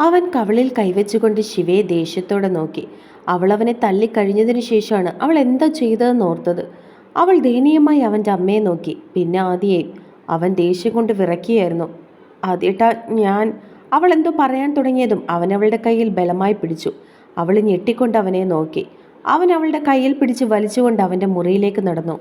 അവൻ കവളിൽ കൈവച്ചുകൊണ്ട് ശിവയെ ദേഷ്യത്തോടെ നോക്കി. അവൾ അവനെ തള്ളിക്കഴിഞ്ഞതിനു ശേഷമാണ് അവൾ എന്താ ചെയ്തതെന്ന് ഓർത്തത്. അവൾ ദയനീയമായി അവന്റെ അമ്മയെ നോക്കി. പിന്നെ ആദിയെയും അവൻ ദേഷ്യം കൊണ്ട് വിറക്കിയായിരുന്നു ആദ്യേട്ടാ ഞാൻ അവൾ എന്തോ പറയാൻ തുടങ്ങിയതും അവൻ അവളുടെ കയ്യിൽ ബലമായി പിടിച്ചു. അവൾ ഞെട്ടിക്കൊണ്ട് അവനെ നോക്കി. അവൻ അവളുടെ കയ്യിൽ പിടിച്ച് വലിച്ചുകൊണ്ട് അവന്റെ മുറിയിലേക്ക് നടന്നു.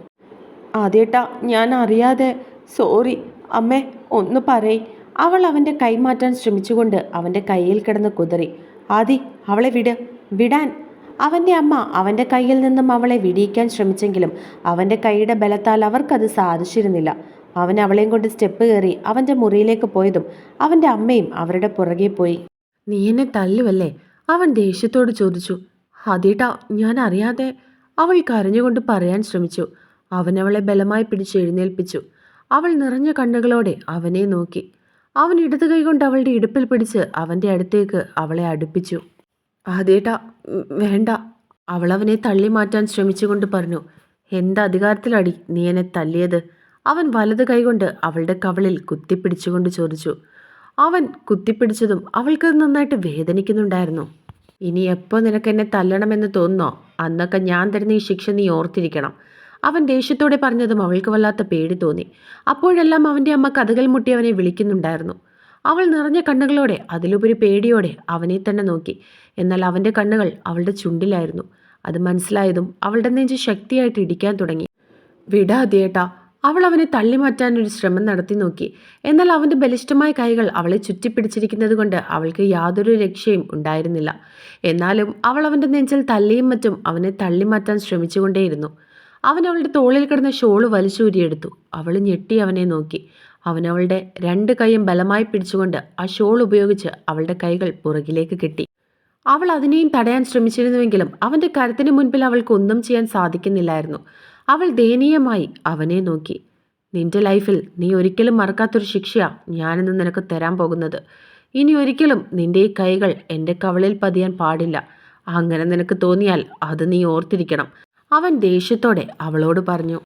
ആദ്യേട്ടാ ഞാൻ അറിയാതെ. സോറി അമ്മേ ഒന്ന് പറയ്. അവൾ അവന്റെ കൈമാറ്റാൻ ശ്രമിച്ചുകൊണ്ട് അവന്റെ കയ്യിൽ കിടന്ന് കുതറി. ആദി അവളെ വിട്. വിടാൻ. അവന്റെ അമ്മ അവന്റെ കയ്യിൽ നിന്നും അവളെ വിടിയിക്കാൻ ശ്രമിച്ചെങ്കിലും അവന്റെ കൈയുടെ ബലത്താൽ അവർക്കത് സാധിച്ചിരുന്നില്ല. അവൻ അവളെയും കൊണ്ട് സ്റ്റെപ്പ് കയറി അവന്റെ മുറിയിലേക്ക് പോയതും അവന്റെ അമ്മയും അവരുടെ പുറകെ പോയി. നീ എന്നെ തല്ലുവല്ലേ? അവൻ ദേഷ്യത്തോട് ചോദിച്ചു. അതേട്ടാ ഞാൻ അറിയാതെ. അവൾ കരഞ്ഞുകൊണ്ട് പറയാൻ ശ്രമിച്ചു. അവനവളെ ബലമായി പിടിച്ച് എഴുന്നേൽപ്പിച്ചു. അവൾ നിറഞ്ഞ കണ്ണുകളോടെ അവനെ നോക്കി. അവൻ ഇടതു കൈകൊണ്ട് അവളുടെ ഇടുപ്പിൽ പിടിച്ച് അവന്റെ അടുത്തേക്ക് അവളെ അടുപ്പിച്ചു. ഉം, വേണ്ട. അവൾ അവനെ തള്ളി മാറ്റാൻ ശ്രമിച്ചുകൊണ്ട് പറഞ്ഞു എന്താ അധികാരത്തിലടി നീ എന്നെ തല്ലിയത്? അവൻ വലത് കൈകൊണ്ട് അവളുടെ കവളിൽ കുത്തിപ്പിടിച്ചുകൊണ്ട് ചോദിച്ചു. അവൻ കുത്തിപ്പിടിച്ചതും അവൾക്ക് നന്നായിട്ട് വേദനിക്കുന്നുണ്ടായിരുന്നു. ഇനി എപ്പോൾ നിനക്ക് എന്നെ തല്ലണമെന്ന് തോന്നുന്നോ? അന്നൊക്കെ ഞാൻ തരുന്ന ഈ ശിക്ഷ നീ ഓർത്തിരിക്കണം. അവൻ ദേഷ്യത്തോടെ പറഞ്ഞതും അവൾക്ക് വല്ലാത്ത പേടി തോന്നി. അപ്പോഴെല്ലാം അവന്റെ അമ്മ കഥകൾ മുട്ടി അവനെ വിളിക്കുന്നുണ്ടായിരുന്നു. അവൾ നിറഞ്ഞ കണ്ണുകളോടെ അതിലുപരി പേടിയോടെ അവനെ തന്നെ നോക്കി. എന്നാൽ അവന്റെ കണ്ണുകൾ അവളുടെ ചുണ്ടിലായിരുന്നു. അത് മനസ്സിലായതും അവളുടെ നെഞ്ച് ശക്തിയായിട്ട് ഇടിക്കാൻ തുടങ്ങി. വിടാതിയേട്ടാ അവൾ അവനെ തള്ളിമാറ്റാൻ ഒരു ശ്രമം നടത്തി നോക്കി. എന്നാൽ അവന്റെ ബലിഷ്ഠമായ കൈകൾ അവളെ ചുറ്റിപ്പിടിച്ചിരിക്കുന്നത് കൊണ്ട് അവൾക്ക് യാതൊരു രക്ഷയും ഉണ്ടായിരുന്നില്ല. എന്നാലും അവൾ അവന്റെ നെഞ്ചിൽ തല്ലിയും മറ്റും അവനെ തള്ളിമാറ്റാൻ ശ്രമിച്ചുകൊണ്ടേയിരുന്നു. അവൻ അവളുടെ തോളിൽ കിടന്ന ഷോൾ വലിച്ചൂരിയെടുത്തു. അവൾ ഞെട്ടി അവനെ നോക്കി. അവൻ അവളുടെ രണ്ട് കൈയും ബലമായി പിടിച്ചുകൊണ്ട് ആ ഷോൾ ഉപയോഗിച്ച് അവളുടെ കൈകൾ പുറകിലേക്ക് കെട്ടി. അവൾ അതിനെയും തടയാൻ ശ്രമിച്ചിരുന്നുവെങ്കിലും അവന്റെ കരുത്തിന് മുൻപിൽ അവൾക്ക് ഒന്നും ചെയ്യാൻ സാധിക്കുന്നില്ലായിരുന്നു. അവൾ ദയനീയമായി അവനെ നോക്കി. നിന്റെ ലൈഫിൽ നീ ഒരിക്കലും മറക്കാത്തൊരു ശിക്ഷയാണ് ഞാനിന്ന് നിനക്ക് തരാൻ പോകുന്നത്. ഇനി ഒരിക്കലും നിന്റെ ഈ കൈകൾ എന്റെ കവളിൽ പതിയാൻ പാടില്ല. അങ്ങനെ നിനക്ക് തോന്നിയാൽ അത് നീ ഓർത്തിരിക്കണം. അവൻ ദേഷ്യത്തോടെ അവളോട് പറഞ്ഞു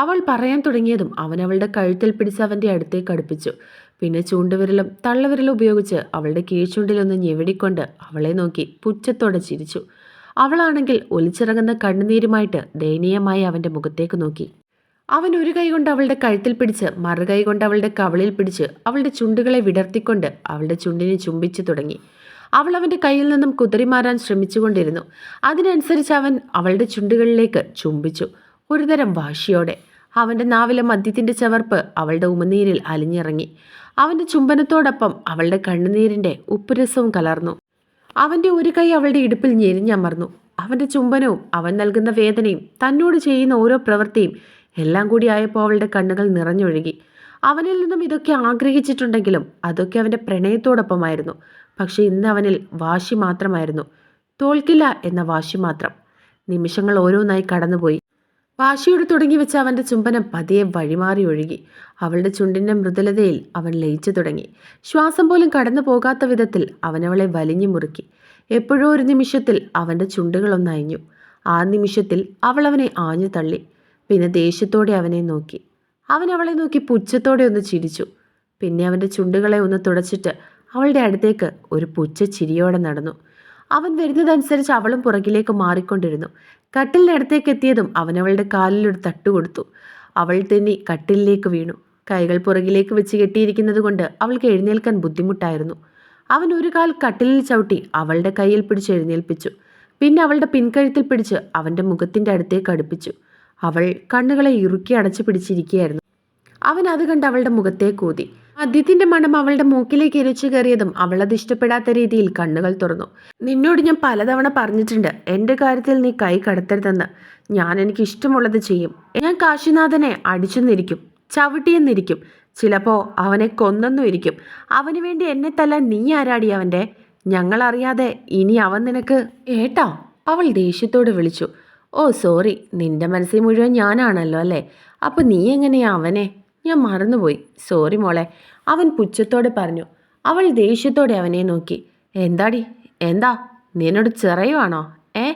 അവൾ പറയാൻ തുടങ്ങിയതും അവൻ അവളുടെ കഴുത്തിൽ പിടിച്ച് അവന്റെ അടുത്തേക്ക് അടുപ്പിച്ചു. പിന്നെ ചൂണ്ടുവിരലും തള്ളവിരലും ഉപയോഗിച്ച് അവളുടെ കീഴ്ചുണ്ടിലൊന്ന് ഞെവിടിക്കൊണ്ട് അവളെ നോക്കി പുച്ഛത്തോടെ ചിരിച്ചു. അവളാണെങ്കിൽ ഒലിച്ചിറങ്ങുന്ന കണ്ണുനീരുമായിട്ട് ദയനീയമായി അവന്റെ മുഖത്തേക്ക് നോക്കി. അവൻ ഒരു കൈ കൊണ്ട് അവളുടെ കഴുത്തിൽ പിടിച്ച് മറുകൈ കൊണ്ട് അവളുടെ കവളിൽ പിടിച്ച് അവളുടെ ചുണ്ടുകളെ വിടർത്തിക്കൊണ്ട് അവളുടെ ചുണ്ടിനെ ചുംബിച്ചു തുടങ്ങി. അവൾ അവന്റെ കയ്യിൽ നിന്നും കുതിരിമാറാൻ ശ്രമിച്ചുകൊണ്ടിരുന്നു. അതിനനുസരിച്ച് അവൻ അവളുടെ ചുണ്ടുകളിലേക്ക് ചുംബിച്ചു. ഒരുതരം വാശിയോടെ അവന്റെ നാവിലെ മദ്യത്തിന്റെ ചവർപ്പ് അവളുടെ ഉമനീരിൽ അലിഞ്ഞിറങ്ങി. അവന്റെ ചുംബനത്തോടൊപ്പം അവളുടെ കണ്ണുനീരിന്റെ ഉപ്പുരസവും കലർന്നു. അവന്റെ ഒരു കൈ അവളുടെ ഇടുപ്പിൽ ഞെരിഞ്ഞമർന്നു. അവന്റെ ചുംബനവും അവൻ നൽകുന്ന വേദനയും തന്നോട് ചെയ്യുന്ന ഓരോ പ്രവൃത്തിയും എല്ലാം കൂടി ആയപ്പോൾ അവളുടെ കണ്ണുകൾ നിറഞ്ഞൊഴുകി. അവനിൽ നിന്നും ഇതൊക്കെ ആഗ്രഹിച്ചിട്ടുണ്ടെങ്കിലും അതൊക്കെ അവന്റെ പ്രണയത്തോടൊപ്പമായിരുന്നു. പക്ഷേ ഇന്ന് അവനിൽ വാശി മാത്രമായിരുന്നു. തോൽക്കില്ല എന്ന വാശി മാത്രം. നിമിഷങ്ങൾ ഓരോന്നായി കടന്നുപോയി. വാശിയോട് തുടങ്ങി വെച്ച അവന്റെ ചുംബനം പതിയെ വഴിമാറി ഒഴുകി. അവളുടെ ചുണ്ടിന്റെ മൃദുലതയിൽ അവൻ ലയിച്ചു തുടങ്ങി. ശ്വാസം പോലും കടന്നു പോകാത്ത വിധത്തിൽ അവനവളെ വലിഞ്ഞു മുറുക്കി. എപ്പോഴോ ഒരു നിമിഷത്തിൽ അവന്റെ ചുണ്ടുകളൊന്നയഞ്ഞു ആ നിമിഷത്തിൽ അവൾ അവനെ ആഞ്ഞു തള്ളി. പിന്നെ ദേഷ്യത്തോടെ അവനെ നോക്കി. അവൻ അവളെ നോക്കി പുച്ഛത്തോടെ ഒന്ന് ചിരിച്ചു. പിന്നെ അവന്റെ ചുണ്ടുകളെ ഒന്ന് തുടച്ചിട്ട് അവളുടെ അടുത്തേക്ക് ഒരു പുച്ഛ ചിരിയോടെ നടന്നു. അവൻ വരുന്നതനുസരിച്ച് അവളും പുറകിലേക്ക് മാറിക്കൊണ്ടിരുന്നു. കട്ടിലിന്റെ അടുത്തേക്ക് എത്തിയതും അവൻ അവളുടെ കാലിലൊരു തട്ട് കൊടുത്തു. അവൾ തന്നെ കട്ടിലിലേക്ക് വീണു. കൈകൾ പുറകിലേക്ക് വെച്ച് കെട്ടിയിരിക്കുന്നത് കൊണ്ട് അവൾക്ക് എഴുന്നേൽക്കാൻ ബുദ്ധിമുട്ടായിരുന്നു. അവൻ ഒരു കാൽ കട്ടിലിൽ ചവിട്ടി അവളുടെ കയ്യിൽ പിടിച്ച് എഴുന്നേൽപ്പിച്ചു. പിന്നെ അവളുടെ പിൻകഴുത്തിൽ പിടിച്ച് അവന്റെ മുഖത്തിന്റെ അടുത്തേക്ക് അടുപ്പിച്ചു. അവൾ കണ്ണുകളെ ഇറുക്കി അടച്ചു പിടിച്ചിരിക്കുകയായിരുന്നു. അവൻ അത് കണ്ട് അവളുടെ മുഖത്തേക്ക് ഊതി മദ്യത്തിന്റെ മണം അവളുടെ മൂക്കിലേക്ക് എരിച്ചു കയറിയതും അവളത് ഇഷ്ടപ്പെടാത്ത രീതിയിൽ കണ്ണുകൾ തുറന്നു. നിന്നോട് ഞാൻ പലതവണ പറഞ്ഞിട്ടുണ്ട്. എന്റെ കാര്യത്തിൽ നീ കൈ കടത്തരുതെന്ന്. ഞാൻ എനിക്ക് ഇഷ്ടമുള്ളത് ചെയ്യും. ഞാൻ കാശിനാഥനെ അടിച്ചെന്നിരിക്കും. ചവിട്ടിയെന്നിരിക്കും. ചിലപ്പോ അവനെ കൊന്നെന്നും ഇരിക്കും അവന് വേണ്ടി എന്നെ തല്ലാൻ നീ ആരാടി അവന്റെ ഞങ്ങളറിയാതെ ഇനി അവൻ നിനക്ക് ഏട്ടാ അവൾ ദേഷ്യത്തോട് വിളിച്ചു. Oh sorry. നിന്റെ മനസ്സിൽ മുഴുവൻ ഞാനാണല്ലോ അല്ലേ? അപ്പോൾ നീ എങ്ങനെയാ അവനെ ഞാൻ മറന്നുപോയി. സോറി മോളെ. അവൻ പുച്ഛത്തോടെ പറഞ്ഞു. അവൾ ദേഷ്യത്തോടെ അവനെ നോക്കി. എന്താടി? എന്താ? നിന്നോട് ചെറയുവാണോ? ഏ?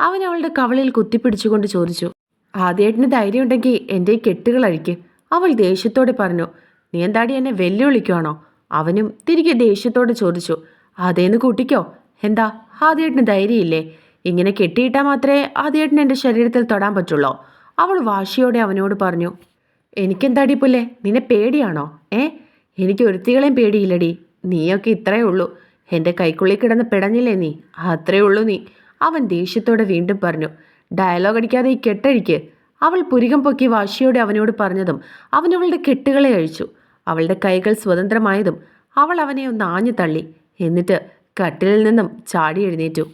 അവൻ അവളുടെ കവളിൽ കുത്തിപ്പിടിച്ചുകൊണ്ട് ചോദിച്ചു. ആദ്യേട്ടന് ധൈര്യം ഉണ്ടെങ്കിൽ എന്റെ കെട്ടുകൾ അഴിക്ക് അവൾ ദേഷ്യത്തോടെ പറഞ്ഞു. നീ എന്താടി എന്നെ വെല്ലുവിളിക്കുവാണോ? അവനും തിരികെ ദേഷ്യത്തോടെ ചോദിച്ചു. അതേന്ന് കൂട്ടിക്കോ. എന്താ? ആദ്യേട്ടന് ധൈര്യമില്ലേ? ഇങ്ങനെ കെട്ടിയിട്ടാൽ മാത്രമേ ആദ്യേട്ടന് എന്റെ ശരീരത്തിൽ തൊടാൻ പറ്റുള്ളൂ. അവൾ വാശിയോടെ അവനോട് പറഞ്ഞു. എനിക്കെന്താടി പുല്ലേ? നിന്നെ പേടിയാണോ? ഏ? എനിക്ക് ഒരുത്തികളെയും പേടിയില്ലടി. നീയൊക്കെ ഇത്രയേ ഉള്ളൂ. എന്റെ കൈക്കുള്ളിൽ കിടന്ന് പിടഞ്ഞില്ലേ നീ? അത്രേ ഉള്ളൂ നീ. അവൻ ദേഷ്യത്തോടെ വീണ്ടും പറഞ്ഞു. ഡയലോഗ് അടിക്കാതെ ഈ കെട്ടഴിക്ക്. അവൾ പുരികം പൊക്കി വാശിയോടെ അവനോട് പറഞ്ഞതും അവൻ അവളുടെ കെട്ടുകളെ അഴിച്ചു. അവളുടെ കൈകൾ സ്വതന്ത്രമായതും അവൾ അവനെ ഒന്ന് ആഞ്ഞു തള്ളി. എന്നിട്ട് കട്ടിലിൽ നിന്നും ചാടി എഴുന്നേറ്റു.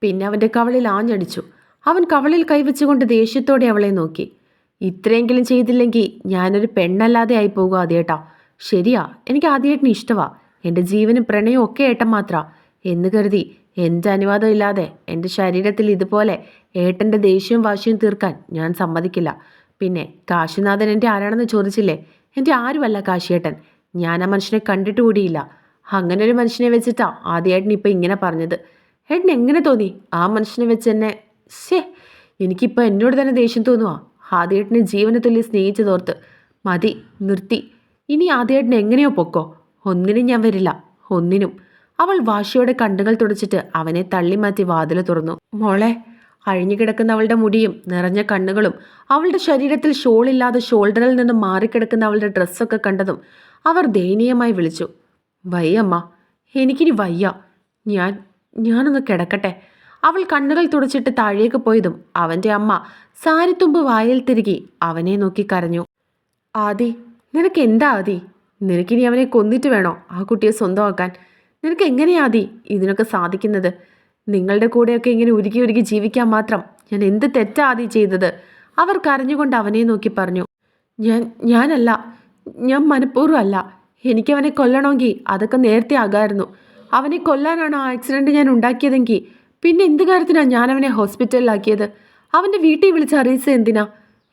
പിന്നെ അവന്റെ കവളിൽ ആഞ്ഞടിച്ചു. അവൻ കവളിൽ കൈവച്ചുകൊണ്ട് ദേഷ്യത്തോടെ അവളെ നോക്കി. ഇത്രയെങ്കിലും ചെയ്തില്ലെങ്കിൽ ഞാനൊരു പെണ്ണല്ലാതെ ആയി പോകും ആദ്യേട്ടാ. ശരിയാ എനിക്ക് ആദ്യേട്ടന് ഇഷ്ടമാ എന്റെ ജീവനും പ്രണയവും ഒക്കെ ഏട്ടൻ മാത്രാ. എന്ന് കരുതി എന്റെ അനുവാദം ഇല്ലാതെ എന്റെ ശരീരത്തിൽ ഇതുപോലെ ഏട്ടന്റെ ദേഷ്യവും വാശിയും തീർക്കാൻ ഞാൻ സമ്മതിക്കില്ല. പിന്നെ കാശിനാഥൻ എന്റെ ആരാണെന്ന് ചോദിച്ചില്ലേ? എന്റെ ആരുമല്ല കാശിയേട്ടൻ. ഞാൻ ആ മനുഷ്യനെ കണ്ടിട്ട് കൂടിയില്ല. അങ്ങനെ ഒരു മനുഷ്യനെ വെച്ചിട്ടാ ആദ്യമായിട്ടിന് ഇപ്പം ഇങ്ങനെ പറഞ്ഞത്. ഏട്ടൻ എങ്ങനെ തോന്നി ആ മനുഷ്യനെ വെച്ച് എന്നെ? ശേ എനിക്കിപ്പോൾ എന്നോട് തന്നെ ദേഷ്യം തോന്നുവാ. ആദ്യേട്ടനെ ജീവനത്തുല്യ സ്നേഹിച്ചതോർത്ത് സ്നേഹിച്ചു തോർത്ത് മതി നിർത്തി. ഇനി ആദ്യേട്ടിനെ എങ്ങനെയോ പൊക്കോ. ഒന്നിനും ഞാൻ വരില്ല. ഒന്നിനും. അവൾ വാശിയോടെ കണ്ണുകൾ തുടച്ചിട്ട് അവനെ തള്ളിമാറ്റി വാതിൽ തുറന്നു. മോളെ അഴിഞ്ഞു കിടക്കുന്ന അവളുടെ മുടിയും നിറഞ്ഞ കണ്ണുകളും അവളുടെ ശരീരത്തിൽ ഷോളില്ലാതെ ഷോൾഡറിൽ നിന്നും മാറിക്കിടക്കുന്ന അവളുടെ ഡ്രസ്സൊക്കെ കണ്ടതും അവർ ദയനീയമായി വിളിച്ചു. വയ്യമ്മ എനിക്കിനി വയ്യ. ഞാൻ ഞാനൊന്ന് കിടക്കട്ടെ. അവൾ കണ്ണുകൾ തുടച്ചിട്ട് താഴേക്ക് പോയതും അവന്റെ അമ്മ സാരിത്തുമ്പ് വായിൽ തിരികെ അവനെ നോക്കി കരഞ്ഞു. ആദി നിനക്ക് എന്താ ആദി? നിനക്കിനി അവനെ കൊന്നിട്ട് വേണോ ആ കുട്ടിയെ സ്വന്തമാക്കാൻ? നിനക്ക് എങ്ങനെയാ ആദി ഇതിനൊക്കെ സാധിക്കുന്നത്? നിങ്ങളുടെ കൂടെയൊക്കെ ഇങ്ങനെ ഉരുകി ഉരുകി ജീവിക്കാൻ മാത്രം ഞാൻ എന്ത് തെറ്റാ ആദി ചെയ്തത്? അവർ കരഞ്ഞുകൊണ്ട് അവനെ നോക്കി പറഞ്ഞു. ഞാൻ ഞാനല്ല ഞാൻ മനഃപൂർവമല്ല. എനിക്കവനെ കൊല്ലണമെങ്കിൽ അതൊക്കെ നേരത്തെ ആകായിരുന്നു. അവനെ കൊല്ലാനാണ് ആ ആക്സിഡന്റ് ഞാൻ ഉണ്ടാക്കിയതെങ്കിൽ പിന്നെ എന്ത് കാര്യത്തിനാണ് ഞാൻ അവനെ ഹോസ്പിറ്റലിലാക്കിയത്? അവന്റെ വീട്ടിൽ വിളിച്ച് അറിയിച്ചത് എന്തിനാ?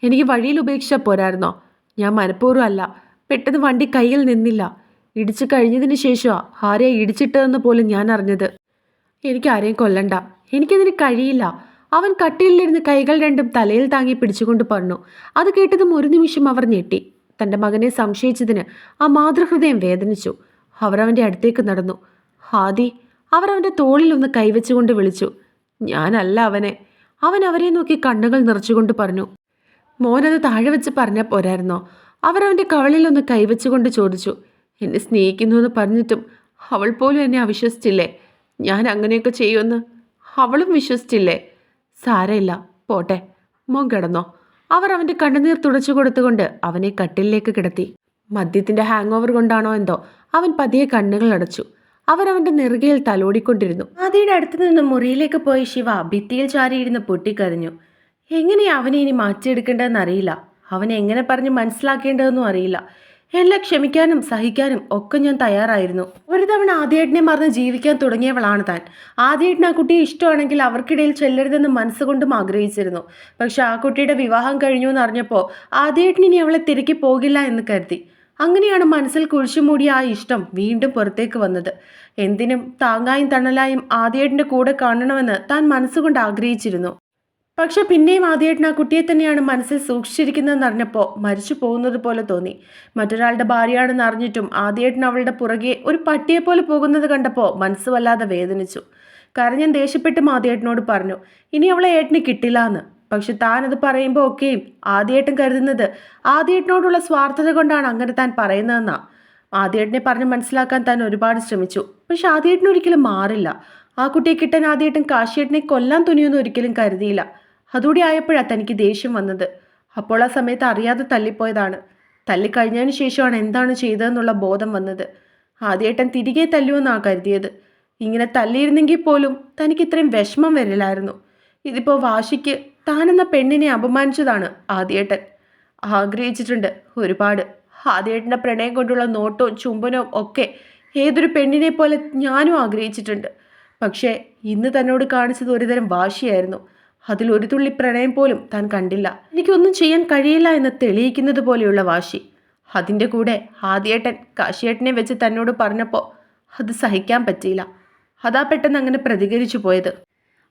എനിക്ക് വഴിയിൽ ഉപേക്ഷിച്ചാൽ പോരായിരുന്നോ? ഞാൻ മനഃപൂർവം അല്ല. പെട്ടെന്ന് വണ്ടി കയ്യിൽ നിന്നില്ല. ഇടിച്ചു കഴിഞ്ഞതിന് ശേഷമാ ആരെയാ ഇടിച്ചിട്ടതെന്ന് പോലും ഞാൻ അറിഞ്ഞത്. എനിക്ക് ആരെയും കൊല്ലണ്ട. എനിക്കതിന് കഴിയില്ല. അവൻ കട്ടിലിരുന്ന് കൈകൾ രണ്ടും തലയിൽ താങ്ങി പിടിച്ചുകൊണ്ട് പറഞ്ഞു. അത് കേട്ടതും ഒരു നിമിഷം അവർ ഞെട്ടി. തന്റെ മകനെ സംശയിച്ചതിന് ആ മാതൃഹൃദയം വേദനിച്ചു. അവർ അവന്റെ അടുത്തേക്ക് നടന്നു. ഹാദി അവർ അവന്റെ തോളിൽ ഒന്ന് കൈവച്ചുകൊണ്ട് വിളിച്ചു. ഞാനല്ല അവനെ. അവൻ അവരെ നോക്കി കണ്ണുകൾ നിറച്ചുകൊണ്ട് പറഞ്ഞു. മോനത് താഴെ വെച്ച് പറഞ്ഞാൽ പോരായിരുന്നോ? കവളിൽ ഒന്ന് കൈവച്ചുകൊണ്ട് ചോദിച്ചു. എന്നെ സ്നേഹിക്കുന്നു എന്ന് പറഞ്ഞിട്ടും അവൾ പോലും എന്നെ അവിശ്വസിച്ചില്ലേ? ഞാൻ അങ്ങനെയൊക്കെ ചെയ്യുമെന്ന്? അവളും വിശ്വസിച്ചില്ലേ? സാരയില്ല പോട്ടെ. മോൻ കിടന്നോ. അവർ അവന്റെ കണ്ണുനീർ തുടച്ചു കൊടുത്തുകൊണ്ട് അവനെ കട്ടിലിലേക്ക് കിടത്തി. മദ്യത്തിന്റെ ഹാങ് ഓവർ കൊണ്ടാണോ എന്തോ? അവൻ പതിയെ കണ്ണുകൾ അടച്ചു. അവർ അവന്റെ നെറുകയിൽ തലോടിക്കൊണ്ടിരുന്നു. ആദിയുടെ അടുത്ത് നിന്ന് മുറിയിലേക്ക് പോയി ശിവ ഭിത്തിയിൽ ചാരിയിരുന്ന് പൊട്ടിക്കരഞ്ഞു. എങ്ങനെ അവനെ ഇനി മാറ്റിയെടുക്കേണ്ടതെന്ന് അറിയില്ല അവനെ എങ്ങനെ പറഞ്ഞ് മനസ്സിലാക്കേണ്ടതെന്നും അറിയില്ല. എല്ലാം ക്ഷമിക്കാനും സഹിക്കാനും ഒക്കെ ഞാൻ തയ്യാറായിരുന്നു. ഒരു തവണ ആദ്യേട്ടനെ മറന്ന് ജീവിക്കാൻ തുടങ്ങിയവളാണ് താൻ. ആദ്യേട്ടന് ആ കുട്ടിയെ ഇഷ്ടമാണെങ്കിൽ അവർക്കിടയിൽ ചെല്ലരുതെന്ന് മനസ്സുകൊണ്ടും ആഗ്രഹിച്ചിരുന്നു. പക്ഷെ ആ കുട്ടിയുടെ വിവാഹം കഴിഞ്ഞു എന്നറിഞ്ഞപ്പോൾ ആദ്യേട്ടൻ ഇനി അവളെ തിരക്കി പോകില്ല എന്ന് കരുതി. അങ്ങനെയാണ് മനസ്സിൽ കുഴിച്ചുമൂടിയ ആ ഇഷ്ടം വീണ്ടും പുറത്തേക്ക് വന്നത്. എന്തിനും താങ്ങായും തണലായും ആദ്യേട്ടന്റെ കൂടെ കാണണമെന്ന് താൻ മനസ്സുകൊണ്ട് ആഗ്രഹിച്ചിരുന്നു. പക്ഷെ പിന്നെയും ആദ്യമായിട്ട് ആ കുട്ടിയെ തന്നെയാണ് മനസ്സിൽ സൂക്ഷിച്ചിരിക്കുന്നതെന്ന് അറിഞ്ഞപ്പോൾ മരിച്ചു പോകുന്നത് പോലെ തോന്നി. മറ്റൊരാളുടെ ഭാര്യയാണെന്ന് അറിഞ്ഞിട്ടും ആദ്യമായിട്ട് അവളുടെ പുറകെ ഒരു പട്ടിയെ പോലെ പോകുന്നത് കണ്ടപ്പോൾ മനസ്സ് വല്ലാതെ വേദനിച്ചു. കരഞ്ഞൻ ദേഷ്യപ്പെട്ടും ആദ്യേട്ടനോട് പറഞ്ഞു ഇനി അവളെ ഏട്ടന് കിട്ടില്ല എന്ന് പക്ഷെ താൻ അത് പറയുമ്പോൾ ഒക്കെയും ആദ്യേട്ടൻ കരുതുന്നത് ആദ്യേട്ടനോടുള്ള സ്വാർത്ഥത കൊണ്ടാണ് അങ്ങനെ താൻ പറയുന്നതെന്നാ. ആദ്യേട്ടനെ പറഞ്ഞ് മനസ്സിലാക്കാൻ താൻ ഒരുപാട് ശ്രമിച്ചു. പക്ഷെ ആദ്യേട്ടൻ ഒരിക്കലും മാറില്ല. ആ കുട്ടിയെ കിട്ടാൻ ആദ്യേട്ടൻ കാശിയേട്ടനെ കൊല്ലാൻ തുനിയൊന്നും ഒരിക്കലും കരുതിയില്ല. അതുകൂടി ആയപ്പോഴാണ് തനിക്ക് ദേഷ്യം വന്നത്. അപ്പോൾ ആ സമയത്ത് അറിയാതെ തല്ലിപ്പോയതാണ് തല്ലിക്കഴിഞ്ഞതിന് ശേഷമാണ് എന്താണ് ചെയ്തതെന്നുള്ള ബോധം വന്നത്. ആദ്യേട്ടൻ തിരികെ തല്ലുമെന്നാണ് കരുതിയത്. ഇങ്ങനെ തല്ലിയിരുന്നെങ്കിൽ പോലും തനിക്ക് ഇത്രയും വിഷമം വരില്ലായിരുന്നു. ഇതിപ്പോൾ വാശിക്ക് താനെന്ന പെണ്ണിനെ അപമാനിച്ചതാണ് ആദ്യേട്ടൻ. ആഗ്രഹിച്ചിട്ടുണ്ട് ഒരുപാട്. ആദ്യേട്ടന്റെ പ്രണയം കൊണ്ടുള്ള നോട്ടവും ചുംബനവും ഒക്കെ ഏതൊരു പെണ്ണിനെ പോലെ ഞാനും ആഗ്രഹിച്ചിട്ടുണ്ട്. പക്ഷേ ഇന്ന് തന്നോട് കാണിച്ചത് ഒരുതരം വാശിയായിരുന്നു. അതിൽ ഒരു തുള്ളി പ്രണയം പോലും താൻ കണ്ടില്ല. എനിക്കൊന്നും ചെയ്യാൻ കഴിയില്ല എന്ന് തെളിയിക്കുന്നത് പോലെയുള്ള വാശി. അതിന്റെ കൂടെ ആദ്യേട്ടൻ കാശിയേട്ടനെ വെച്ച് തന്നോട് പറഞ്ഞപ്പോൾ അത് സഹിക്കാൻ പറ്റിയില്ല. അതാ പെട്ടെന്ന് അങ്ങനെ പ്രതികരിച്ചു പോയത്.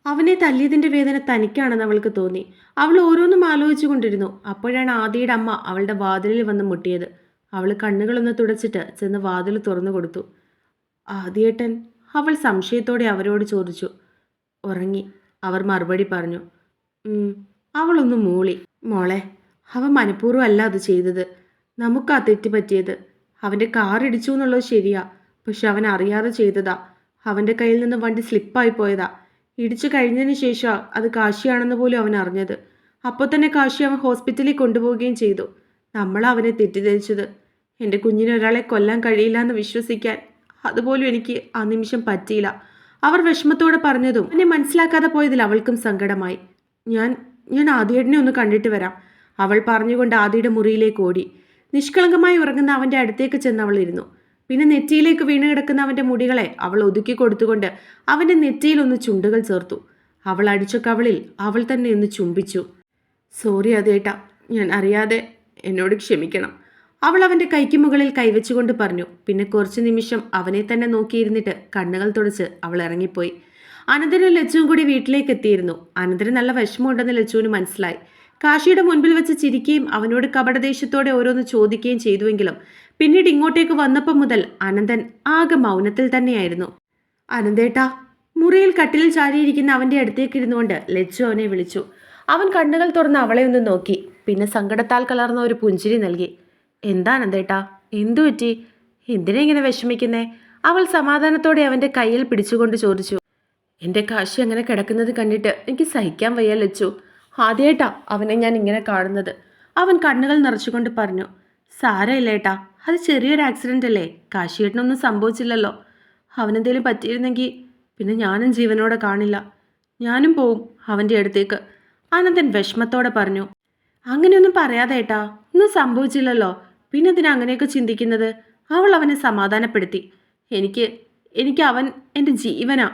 അവനെ തല്ലിയതിന്റെ വേദന തനിക്കാണെന്ന് അവൾക്ക് തോന്നി. അവൾ ഓരോന്നും ആലോചിച്ചു കൊണ്ടിരുന്നു. അപ്പോഴാണ് ആദിയുടെ അമ്മ അവളുടെ വാതിലിൽ വന്ന് മുട്ടിയത്. അവൾ കണ്ണുകളൊന്ന് തുടച്ചിട്ട് ചെന്ന് വാതിൽ തുറന്നു കൊടുത്തു. ആദിയേട്ടൻ അവൾ സംശയത്തോടെ അവരോട് ചോദിച്ചു. ഉറങ്ങി അവർ മറുപടി പറഞ്ഞു. അവളൊന്ന് മൂളി. മോളെ അവൻ മനഃപൂർവമല്ല അത് ചെയ്തത്. നമുക്കാ തെറ്റ് പറ്റിയത് അവന്റെ കാർ ഇടിച്ചു എന്നുള്ളത് ശരിയാ. പക്ഷെ അവൻ അറിയാതെ ചെയ്തതാ. അവന്റെ കയ്യിൽ നിന്ന് വണ്ടി സ്ലിപ്പായി പോയതാ. ഇടിച്ചു കഴിഞ്ഞതിന് ശേഷം അത് കാശിയാണെന്ന് പോലും അവൻ അറിഞ്ഞത്. അപ്പോൾ തന്നെ കാശി അവൻ ഹോസ്പിറ്റലിൽ കൊണ്ടുപോവുകയും ചെയ്തു. നമ്മൾ അവനെ തെറ്റിദ്ധരിച്ചത്. എന്റെ കുഞ്ഞിനെ ഒരാളെ കൊല്ലാൻ കഴിയില്ല എന്ന് വിശ്വസിക്കാൻ അതുപോലും എനിക്ക് ആ നിമിഷം പറ്റിയില്ല. അവർ വിഷമത്തോടെ പറഞ്ഞതും എന്നെ മനസ്സിലാക്കാതെ പോയതിൽ അവൾക്കും സങ്കടമായി. ഞാൻ ഞാൻ ആദിയേട്ടനെ ഒന്ന് കണ്ടിട്ട് വരാം. അവൾ പറഞ്ഞുകൊണ്ട് ആദിയുടെ മുറിയിലേക്ക് ഓടി. നിഷ്കളങ്കമായി ഉറങ്ങുന്ന അവന്റെ അടുത്തേക്ക് ചെന്ന് അവൾ ഇരുന്നു. പിന്നെ നെറ്റിയിലേക്ക് വീണ് കിടക്കുന്ന അവന്റെ മുടികളെ അവൾ ഒതുക്കി കൊടുത്തുകൊണ്ട് അവന്റെ നെറ്റിയിൽ ഒന്ന് ചുണ്ടുകൾ ചേർത്തു. അവൾ അടിച്ച കവളിൽ അവൾ തന്നെ ഒന്ന് ചുംബിച്ചു. സോറി അതേട്ട ഞാൻ അറിയാതെ എന്നോട് ക്ഷമിക്കണം. അവൾ അവന്റെ കൈക്ക് മുകളിൽ കൈവച്ചുകൊണ്ട് പറഞ്ഞു. പിന്നെ കുറച്ച് നിമിഷം അവനെ തന്നെ നോക്കിയിരുന്നിട്ട് കണ്ണുകൾ തുടച്ച് അവൾ ഇറങ്ങിപ്പോയി. അനന്തനും ലച്ചുവും കൂടി വീട്ടിലേക്ക് എത്തിയിരുന്നു. അനന്തന് നല്ല വിഷമമുണ്ടെന്ന് ലച്ചുവിന് മനസ്സിലായി. കാശിയുടെ മുൻപിൽ വെച്ച് ചിരിക്കുകയും അവനോട് കപടദേശത്തോടെ ഓരോന്ന് ചോദിക്കുകയും ചെയ്തുവെങ്കിലും പിന്നീട് ഇങ്ങോട്ടേക്ക് വന്നപ്പം മുതൽ അനന്തൻ ആകെ മൗനത്തിൽ തന്നെയായിരുന്നു. അനന്തേട്ടാ മുറിയിൽ കട്ടിലിൽ ചാരിയിരിക്കുന്ന അവന്റെ അടുത്തേക്ക് ഇരുന്നുകൊണ്ട് ലജ്ജു അവനെ വിളിച്ചു. അവൻ കണ്ണുകൾ തുറന്ന് അവളെ ഒന്ന് നോക്കി. പിന്നെ സങ്കടത്താൽ കലർന്ന ഒരു പുഞ്ചിരി നൽകി. എന്താ അനന്തേട്ടാ എന്തു പറ്റി? എന്തിനാ ഇങ്ങനെ വിഷമിക്കുന്നേ? അവൾ സമാധാനത്തോടെ അവന്റെ കയ്യിൽ പിടിച്ചുകൊണ്ട് ചോദിച്ചു. എന്റെ കാശി അങ്ങനെ കിടക്കുന്നത് കണ്ടിട്ട് എനിക്ക് സഹിക്കാൻ വയ്യ ലച്ചു ആദ്യമായിട്ടാ അവനെ ഞാൻ ഇങ്ങനെ കാണുന്നത്. അവൻ കണ്ണുകൾ നിറച്ചുകൊണ്ട് പറഞ്ഞു സാരമില്ല ഏട്ടാ അത് ചെറിയൊരു ആക്സിഡന്റ് അല്ലേ കാശിയേട്ടനൊന്നും സംഭവിച്ചില്ലല്ലോ. അവനെന്തേലും പറ്റിയിരുന്നെങ്കിൽ പിന്നെ ഞാനും ജീവനോടെ കാണില്ല. ഞാനും പോവും അവന്റെ അടുത്തേക്ക്. ആനന്ദൻ വിഷമത്തോടെ പറഞ്ഞു അങ്ങനെയൊന്നും പറയാതെ ഏട്ടാ ഒന്നും സംഭവിച്ചില്ലല്ലോ. പിന്നെ ഇതിനെ അങ്ങനെയൊക്കെ ചിന്തിക്കുന്നത്? അവൾ അവനെ സമാധാനപ്പെടുത്തി എനിക്ക് എനിക്ക് അവൻ എന്റെ ജീവനാ.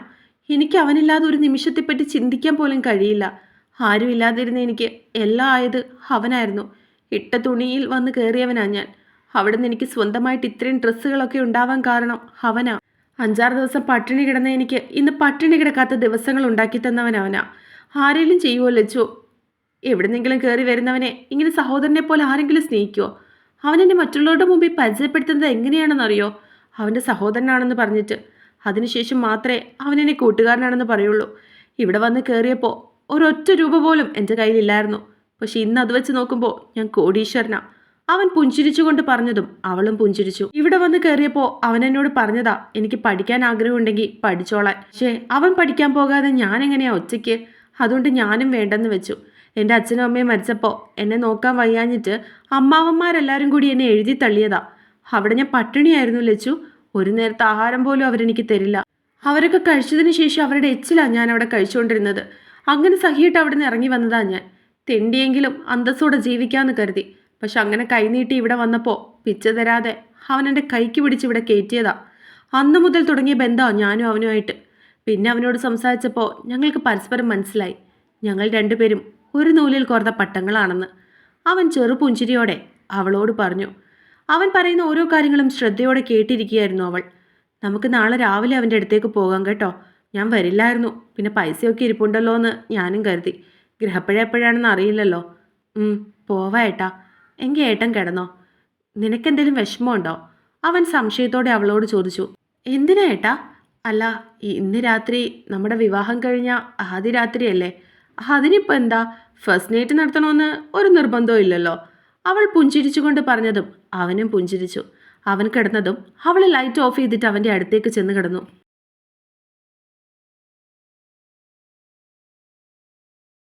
എനിക്ക് അവനില്ലാതെ ഒരു നിമിഷത്തെപ്പറ്റി ചിന്തിക്കാൻ പോലും കഴിയില്ല. ആരുമില്ലാതിരുന്ന എനിക്ക് എല്ലാം ആയത് അവനായിരുന്നു. ഇട്ട തുണിയിൽ വന്ന് കയറിയവനാ ഞാൻ. അവിടെ നിന്ന് എനിക്ക് സ്വന്തമായിട്ട് ഇത്രയും ഡ്രസ്സുകളൊക്കെ ഉണ്ടാവാൻ കാരണം അവനാ. അഞ്ചാറ് ദിവസം പട്ടിണി കിടന്ന എനിക്ക് ഇന്ന് പട്ടിണി കിടക്കാത്ത ദിവസങ്ങൾ ഉണ്ടാക്കി തന്നവൻ അവനാ. ആരെങ്കിലും ചെയ്യുമോ ലച്ചോ എവിടെന്നെങ്കിലും കയറി വരുന്നവനെ ഇങ്ങനെ സഹോദരനെ പോലെ ആരെങ്കിലും സ്നേഹിക്കുമോ അവനെന്നെ മറ്റുള്ളവരുടെ മുമ്പിൽ പരിചയപ്പെടുത്തുന്നത് എങ്ങനെയാണെന്നറിയോ? അവന്റെ സഹോദരനാണെന്ന് പറഞ്ഞിട്ട്. അതിനുശേഷം മാത്രമേ അവനെന്നെ കൂട്ടുകാരനാണെന്ന് പറയുള്ളൂ. ഇവിടെ വന്ന് കയറിയപ്പോൾ ഒരൊറ്റ രൂപ പോലും എന്റെ കയ്യിലില്ലായിരുന്നു. പക്ഷെ ഇന്ന് അത് വെച്ച് നോക്കുമ്പോൾ ഞാൻ കോടീശ്വരനാ. അവൻ പുഞ്ചിരിച്ചുകൊണ്ട് പറഞ്ഞതും അവളും പുഞ്ചിരിച്ചു. ഇവിടെ വന്ന് കയറിയപ്പോൾ അവൻ എന്നോട് പറഞ്ഞതാ എനിക്ക് പഠിക്കാൻ ആഗ്രഹമുണ്ടെങ്കിൽ പഠിച്ചോളാൻ. പക്ഷേ അവൻ പഠിക്കാൻ പോകാതെ ഞാൻ എങ്ങനെയാ ഒറ്റയ്ക്ക്? അതുകൊണ്ട് ഞാനും വേണ്ടെന്ന് വെച്ചു. എന്റെ അച്ഛനും അമ്മയും മരിച്ചപ്പോൾ എന്നെ നോക്കാൻ വയ്യാഞ്ഞിട്ട് അമ്മാവന്മാരെല്ലാവരും കൂടി എന്നെ എഴുതി തള്ളിയതാ. അവിടെ ഞാൻ പട്ടിണിയായിരുന്നു ലച്ചു. ഒരു നേരത്തെ ആഹാരം പോലും അവരെനിക്ക് തരില്ല. അവരൊക്കെ കഴിച്ചതിന് ശേഷം അവരുടെ എച്ചിലാണ് ഞാൻ അവിടെ കഴിച്ചുകൊണ്ടിരുന്നത്. അങ്ങനെ സഹിയിട്ട് അവിടെ നിന്ന് ഇറങ്ങി വന്നതാ ഞാൻ. തെണ്ടിയെങ്കിലും അന്തസ്സോടെ ജീവിക്കാമെന്ന് കരുതി. പക്ഷെ അങ്ങനെ കൈനീട്ടി ഇവിടെ വന്നപ്പോൾ പിച്ച തരാതെ അവൻ എന്റെ കൈക്ക് പിടിച്ച് ഇവിടെ കയറ്റിയതാ അന്ന് മുതൽ തുടങ്ങിയ ബന്ധമാണ് ഞാനും അവനുമായിട്ട്. പിന്നെ അവനോട് സംസാരിച്ചപ്പോൾ ഞങ്ങൾക്ക് പരസ്പരം മനസ്സിലായി. ഞങ്ങൾ രണ്ടുപേരും ഒരു നൂലിൽ കോർത്ത പട്ടങ്ങളാണെന്ന്. അവൻ ചെറുപുഞ്ചിരിയോടെ അവളോട് പറഞ്ഞു. അവൻ പറയുന്ന ഓരോ കാര്യങ്ങളും ശ്രദ്ധയോടെ കേട്ടിരിക്കുകയായിരുന്നു അവൾ. നമുക്ക് നാളെ രാവിലെ അവന്റെ അടുത്തേക്ക് പോകാം കേട്ടോ. ഞാൻ വരില്ലായിരുന്നു. പിന്നെ പൈസയൊക്കെ ഇരിപ്പുണ്ടല്ലോ എന്ന് ഞാനും കരുതി. ഗ്രഹപ്പഴ എപ്പോഴാണെന്ന് അറിയില്ലല്ലോ. ഉം, പോവാ ഏട്ടാ. എങ്കിൽ ഏട്ടൻ കിടന്നോ. നിനക്കെന്തെങ്കിലും വിഷമമുണ്ടോ? അവൻ സംശയത്തോടെ അവളോട് ചോദിച്ചു. എന്തിനാ ഏട്ടാ? അല്ല ഇന്ന് രാത്രി നമ്മുടെ വിവാഹം കഴിഞ്ഞ ആദ്യ രാത്രിയല്ലേ. അതിനിപ്പോൾ എന്താ? ഫസ്റ്റ് നൈറ്റ് നടത്തണമെന്ന് ഒരു നിർബന്ധവും ഇല്ലല്ലോ. അവൾ പുഞ്ചിരിച്ചുകൊണ്ട് പറഞ്ഞതും അവനും പുഞ്ചിരിച്ചു. അവൻ കിടന്നതും അവൾ ലൈറ്റ് ഓഫ് ചെയ്തിട്ട് അവന്റെ അടുത്തേക്ക് ചെന്ന് കിടന്നു.